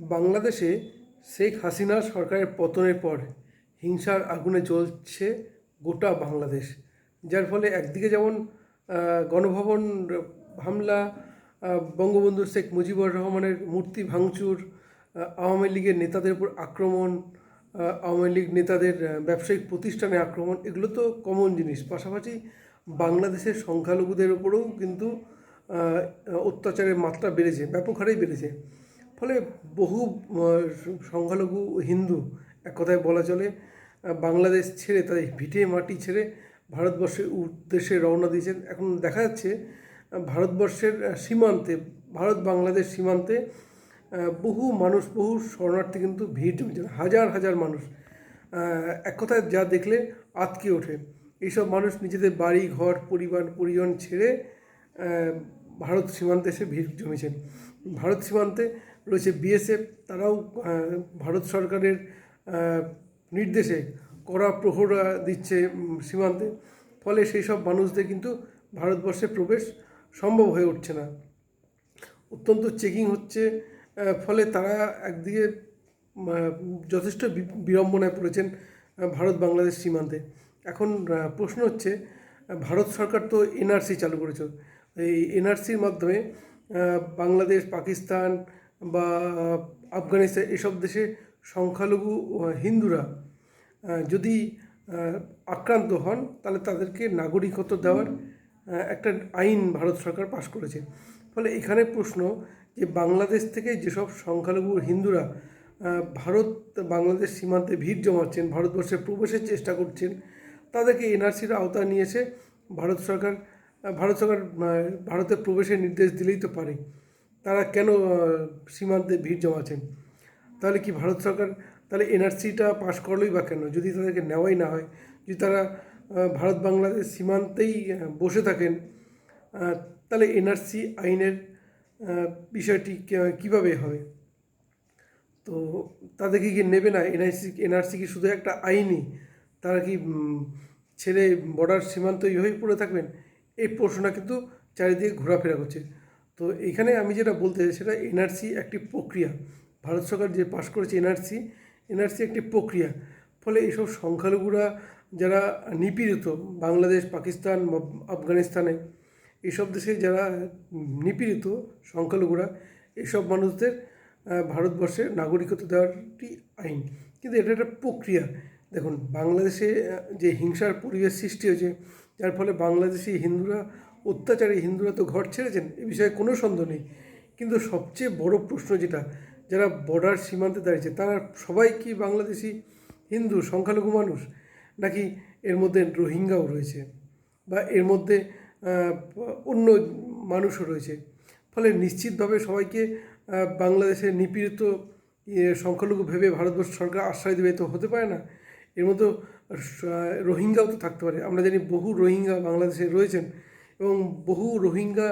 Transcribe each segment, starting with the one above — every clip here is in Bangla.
বাংলাদেশে শেখ হাসিনা সরকারের পতনের পর হিংসার আগুনে জ্বলছে গোটা বাংলাদেশ, যার ফলে একদিকে যেমন গণভবন হামলা বঙ্গবন্ধু শেখ মুজিবুর রহমানের মূর্তি ভাঙচুর আওয়ামী লীগের নেতাদের উপর আক্রমণ আওয়ামী লীগ নেতাদের ব্যবসায়িক প্রতিষ্ঠানে আক্রমণ, এগুলো তো কমন জিনিস। পাশাপাশি বাংলাদেশের সংখ্যালঘুদের উপরেও কিন্তু অত্যাচারের মাত্রা বেড়েছে, ব্যাপক হারেই বেড়েছে। ফলে বহু সংখ্যালঘু হিন্দু এক কথায় বলা চলে বাংলাদেশ ছেড়ে তাদের ভিটে মাটি ছেড়ে ভারতবর্ষের উদ্দেশ্যে রওনা দিয়েছেন। এখন দেখা যাচ্ছে ভারতবর্ষের সীমান্তে, ভারত বাংলাদেশ সীমান্তে বহু মানুষ, বহু শরণার্থী কিন্তু ভিড় জমেছেন হাজার হাজার মানুষ এক কথায় যা দেখলে আতকে ওঠে। এইসব মানুষ নিজেদের বাড়ি, ঘর, পরিবার, পরিজন ছেড়ে ভারত সীমান্তে এসে ভিড় জমেছেন ভারত সীমান্তে রয়েছে বিএসএফ তারাও ভারত সরকারের নির্দেশে কড়া প্রহরা দিচ্ছে সীমান্তে। ফলে সেই সব মানুষদের কিন্তু ভারতবর্ষে প্রবেশ সম্ভব হয়ে উঠছে না। অত্যন্ত চেকিং হচ্ছে ফলে তারা একদিকে যথেষ্ট বিড়ম্বনায় পড়েছেন ভারত বাংলাদেশ সীমান্তে। এখন প্রশ্ন হচ্ছে, ভারত সরকার তো এনআরসি চালু করেছে। এই এনআরসির মাধ্যমে বাংলাদেশ, পাকিস্তান বা আফগানিস্তান এসব দেশে সংখ্যালঘু হিন্দুরা যদি আক্রান্ত হন, তাহলে তাদেরকে নাগরিকত্ব দেওয়ার একটা আইন ভারত সরকার পাশ করেছে। ফলে এখানে প্রশ্ন যে বাংলাদেশ থেকে যেসব সংখ্যালঘু হিন্দুরা ভারত, বাংলাদেশ সীমান্তে ভিড় জমাচ্ছেন, ভারতবর্ষে প্রবেশের চেষ্টা করছেন, তাদেরকে এনআরসির আওতায় নিয়ে এসে ভারত সরকার ভারত সরকার ভারতে প্রবেশের নির্দেশ দিলেই তো পারে। তারা কেন সীমান্তে ভিড় জমাচ্ছেন? তাহলে কি ভারত সরকার তাহলে এনআরসিটা পাশ করলোই বা কেন? যদি তাদেরকে নেওয়াই না হয়, যদি তারা ভারত বাংলাদেশ সীমান্তেই বসে থাকেন তাহলে এনআরসি আইনের বিষয়টি কীভাবে হবে? তো তাদেরকে কি নেবে না? এনআরসি এনআরসি কি শুধু একটা আইনই? তারা কি ছেড়ে বর্ডার সীমান্ত এইভাবেই পড়ে থাকবেন? এই প্রশ্নটা কিন্তু চারিদিকে ঘোরাফেরা করছে। তো এখানে আমি যেটা বলতে চাই সেটা এনআরসি একটি প্রক্রিয়া। ভারত সরকার যে পাশ করেছে এনআরসি এনআরসি একটি প্রক্রিয়া। ফলে এইসব সংখ্যালঘুরা যারা নিপীড়িত, বাংলাদেশ, পাকিস্তান আফগানিস্তানে এইসব দেশে যারা নিপীড়িত সংখ্যালঘুরা এইসব মানুষদের ভারতবর্ষে নাগরিকত্ব দেওয়ারটি আইন। কিন্তু এটা একটা প্রক্রিয়া। দেখুন, বাংলাদেশে যে হিংসার পরিবেশ সৃষ্টি হয়েছে, যার ফলে বাংলাদেশি হিন্দুরা অত্যাচারী হিন্দুরা তো ঘর ছেড়েছেন এ বিষয়ে কোনো সন্দেহ নেই। কিন্তু সবচেয়ে বড় প্রশ্ন যেটা যারা বর্ডার সীমান্তে দাঁড়িয়েছে তারা সবাই কি বাংলাদেশি হিন্দু সংখ্যালঘু মানুষ? নাকি এর মধ্যে রোহিঙ্গাও রয়েছে? বা এর মধ্যে অন্য মানুষও রয়েছে? ফলে নিশ্চিতভাবে সবাইকে বাংলাদেশের নিপীড়িত ইয়ে, সংখ্যালঘু ভেবে ভারতবর্ষ সরকার আশ্রয় দেবে তো হতে পারে না। এর মতো রোহিঙ্গাও তো থাকতে পারে। আমরা জানি বহু রোহিঙ্গা বাংলাদেশে রয়েছেন। এবং বহু রোহিঙ্গা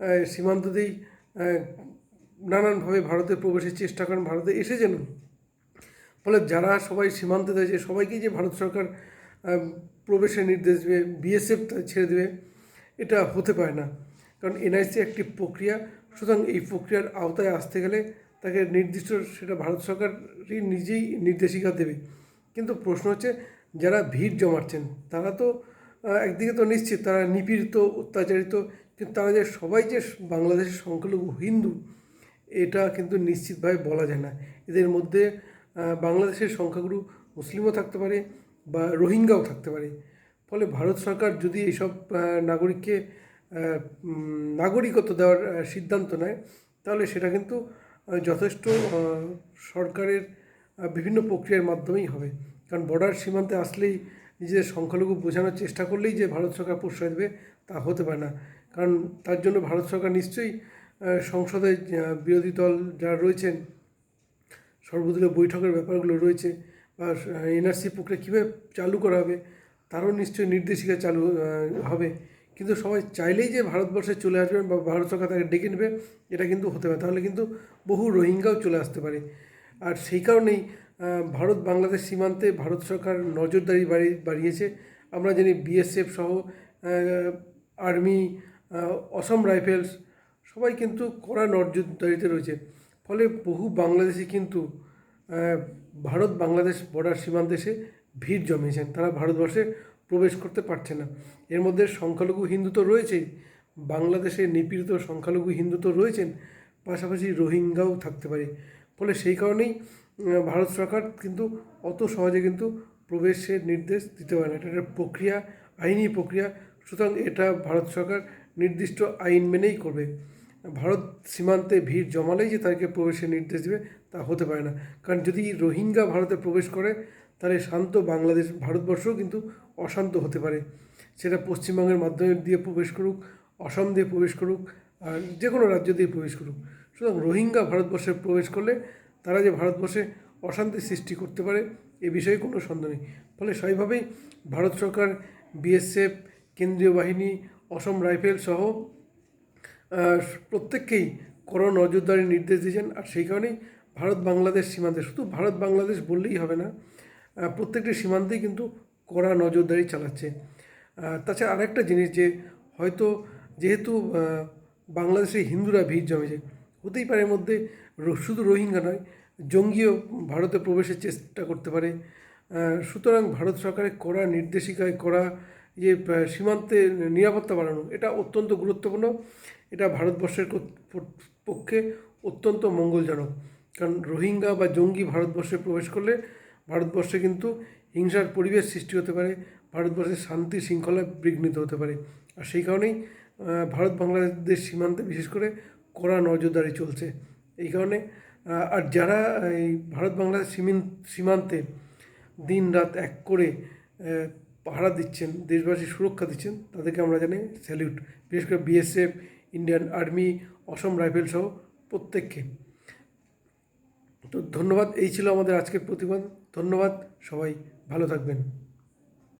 আহ, সীমান্ত দিয়েই নানানভাবে ভারতে প্রবেশের চেষ্টা করেন ভারতে এসেছেন। ফলে যারা সবাই সীমান্তে রয়েছে সবাইকেই যে ভারত সরকার প্রবেশের নির্দেশ দেবে বিএসএফ ছেড়ে দেবে এটা হতে পারে না। কারণ এনআইসি একটি প্রক্রিয়া সুতরাং এই প্রক্রিয়ার আওতায় আসতে গেলে তাকে নির্দিষ্ট সেটা ভারত সরকারই নিজেই নির্দেশিকা দেবে। কিন্তু প্রশ্ন হচ্ছে যারা ভিড় জমাচ্ছেন তারা তো একদিকে তো নিশ্চিত তারা নিপীড়িত, অত্যাচারিত, কিন্তু তারা যে সবাই যে বাংলাদেশের সংখ্যালঘু হিন্দু, এটা কিন্তু নিশ্চিতভাবে বলা যায় না। এদের মধ্যে বাংলাদেশের সংখ্যাগুরু মুসলিমও থাকতে পারে বা রোহিঙ্গাও থাকতে পারে। ফলে ভারত সরকার যদি এইসব নাগরিককে নাগরিকত্ব দেওয়ার সিদ্ধান্ত নেয়, তাহলে সেটা কিন্তু যথেষ্ট সরকারের বিভিন্ন প্রক্রিয়ার মাধ্যমেই হবে। কারণ বর্ডার সীমান্তে আসলেই নিজেদের সংখ্যালঘু বোঝানোর চেষ্টা করলেই যে ভারত সরকার প্রশ্রয় দেবে তা হতে পারে না। কারণ তার জন্য ভারত সরকার নিশ্চয়ই সংসদে বিরোধী দল যারা রয়েছেন, সর্বদলীয় বৈঠকের ব্যাপারগুলো রয়েছে বা এনআরসি প্রক্রিয়া কীভাবে চালু করা হবে, তারও নিশ্চয়ই নির্দেশিকা চালু হবে। কিন্তু সবাই চাইলেই যে ভারতবর্ষে চলে আসবেন বা ভারত সরকার তাকে ডেকে নেবে, এটা কিন্তু হতে পারে তাহলে কিন্তু বহু রোহিঙ্গাও চলে আসতে পারে। আর সেই কারণেই ভারত বাংলাদেশ সীমান্তে ভারত সরকার নজরদারি বাড়ি বাড়িয়েছে। আমরা জানি বিএসএফ সহ আর্মি অসম রাইফেলস সবাই কিন্তু কড়া নজরদারিতে রয়েছে। ফলে বহু বাংলাদেশি কিন্তু ভারত বাংলাদেশ বর্ডার সীমান্তে এসে ভিড় জমিয়েছেন। তারা ভারতবর্ষে প্রবেশ করতে পারছে না। এর মধ্যে সংখ্যালঘু হিন্দু তো রয়েছেই। বাংলাদেশে নিপীড়িত সংখ্যালঘু হিন্দু তো রয়েছেন। পাশাপাশি রোহিঙ্গাও থাকতে পারে। ফলে সেই কারণেই ভারত সরকার কিন্তু অত সহজে কিন্তু প্রবেশের নির্দেশ দিতে পারে না। এটা একটা প্রক্রিয়া, আইনি প্রক্রিয়া। সুতরাং এটা ভারত সরকার নির্দিষ্ট আইন মেনেই করবে। ভারত সীমান্তে ভিড় জমালেই যে তাদেরকে প্রবেশের নির্দেশ দেবে তা হতে পারে না। কারণ যদি রোহিঙ্গা ভারতে প্রবেশ করে, তাহলে শান্ত বাংলাদেশ, ভারতবর্ষও কিন্তু অশান্ত হতে পারে। সেটা পশ্চিমবঙ্গের মাধ্যমে দিয়ে প্রবেশ করুক, অসম দিয়ে প্রবেশ করুক, আর যে কোনো রাজ্য দিয়ে প্রবেশ করুক। সুতরাং রোহিঙ্গা ভারতবর্ষে প্রবেশ করলে তারা যে ভারতবর্ষে অশান্তি সৃষ্টি করতে পারে, এ বিষয়ে কোনো সন্দেহ নেই। ফলে স্বাভাবিকভাবেই ভারত সরকার, বিএসএফ, কেন্দ্রীয় বাহিনী, অসম রাইফেল সহ প্রত্যেককেই কড়া নজরদারির নির্দেশ দিয়েছেন। আর সেই কারণেই ভারত বাংলাদেশ সীমান্তে, শুধু ভারত বাংলাদেশ বললেই হবে না প্রত্যেকটি সীমান্তেই কিন্তু কড়া নজরদারি চালাচ্ছে। তাছাড়া আরেকটা জিনিস যে হয়তো যেহেতু বাংলাদেশে হিন্দুরা ভিড় জমেছে হতেই পারে মধ্যে শুধু রোহিঙ্গা নয়, জঙ্গিও ভারতে প্রবেশের চেষ্টা করতে পারে। সুতরাং ভারত সরকারের কড়া নির্দেশিকায় কড়া যে সীমান্তে নিরাপত্তা বাড়ানো, এটা অত্যন্ত গুরুত্বপূর্ণ। এটা ভারতবর্ষের পক্ষে অত্যন্ত মঙ্গলজনক। কারণ রোহিঙ্গা বা জঙ্গি ভারতবর্ষে প্রবেশ করলে ভারতবর্ষে কিন্তু হিংসার পরিবেশ সৃষ্টি হতে পারে, ভারতবর্ষের শান্তি শৃঙ্খলা বিঘ্নিত হতে পারে। আর সেই কারণেই ভারত বাংলাদেশ সীমান্তে বিশেষ করে কড়া নজরদারি চলছে। এই কারণে আর যারা এই ভারত বাংলাদেশ সীমিন- সীমান্তে দিন রাত এক করে পাহারা দিচ্ছেন দেশবাসী সুরক্ষা দিচ্ছেন, তাদেরকে আমরা জানি স্যালিউট বিশেষ করে BSF, Indian army, Assam rifle সহ প্রত্যেককে। তো ধন্যবাদ, এই ছিল আমাদের আজকের প্রতিবাদ ধন্যবাদ, সবাই ভালো থাকবেন।